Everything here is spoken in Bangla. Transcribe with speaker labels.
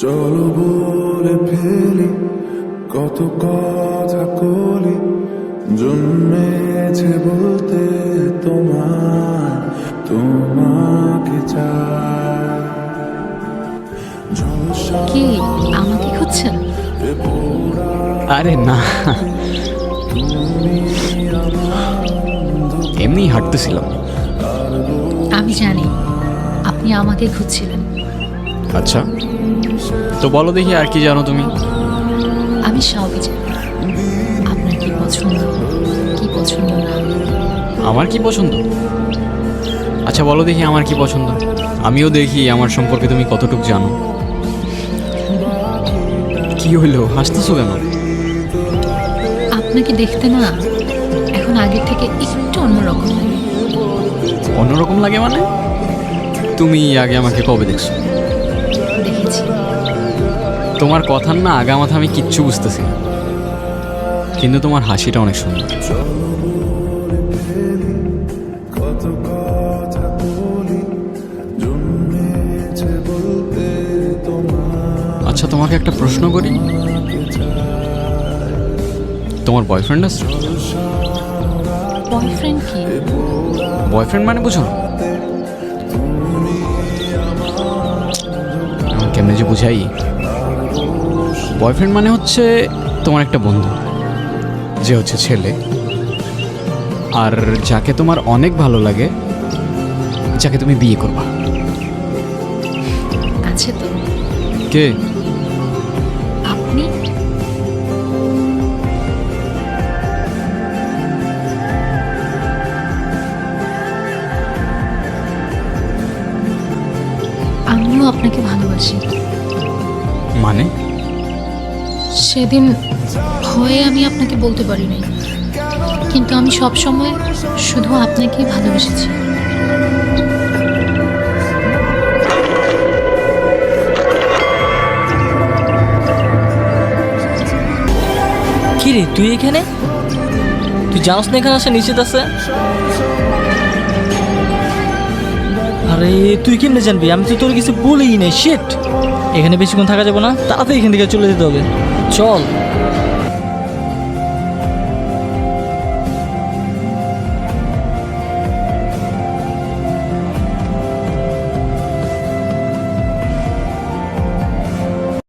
Speaker 1: চলো বলে ফেলি কত কথা কলি জন্মেছে বলতে তোমার তোমাকে চাই।
Speaker 2: কি আমাকে খুঁজছেন?
Speaker 3: আরে না। এমনি হাঁটতেছিলাম।
Speaker 2: আমি জানি আপনি আমাকে খুঁজছিলেন।
Speaker 3: আচ্ছা। তো বলো দেখি আর কি জানো তুমি?
Speaker 2: আমি সবই জানি। আপনার কি পছন্দ? কি পছন্দ না?
Speaker 3: আমার কি পছন্দ? আচ্ছা বলো দেখি আমার কি পছন্দ। আমিও দেখি আমার সম্পর্কে তুমি কতটুকু জানো। কি হইল? হাসতেছো কেন?
Speaker 2: আপনাকে দেখতে না এখন আগের থেকে একটু অন্যরকম লাগে।
Speaker 3: অন্যরকম লাগে মানে? তুমি আগে আমাকে কবে দেখছ?
Speaker 2: দেখেছি।
Speaker 3: তোমার কথার না আগা মাথা আমি কিচ্ছু বুঝতেছি না। কিন্তু তোমার হাসিটা অনেক সুন্দর। আচ্ছা তোমাকে একটা প্রশ্ন করি? তোমার বয়ফ্রেন্ড আছে?
Speaker 2: বয়ফ্রেন্ড কি?
Speaker 3: বয়ফ্রেন্ড মানে বুঝো কেমনে যে বুঝাই? বয়ফ্রেন্ড মানে হচ্ছে তোমার একটা বন্ধু যে হচ্ছে ছেলে। আর যাকে তোমার অনেক ভালো লাগে যাকে তুমি বিয়ে করবা।
Speaker 2: আছে তো।
Speaker 3: কে?
Speaker 2: আপনি? আমিও আপনাকে ভালোবাসি।
Speaker 3: মানে?
Speaker 2: সেদিন হয়ে আমি আপনাকে বলতে পারি নাই। কিন্তু আমি সব সময় শুধু আপনাকেই ভালোবেসেছি।
Speaker 4: কি রে তুই এখানে? তুই জানোস না এখানে আসা নিশ্চিত আছে? আরে, তুই কেমনে জানবি? আমি তো তোর কিছু বলেই নাই শিট এখানে বেশিক্ষণ থাকা যাবে না তাড়াতাড়ি এখান থেকে চলে যেতে হবে। চল।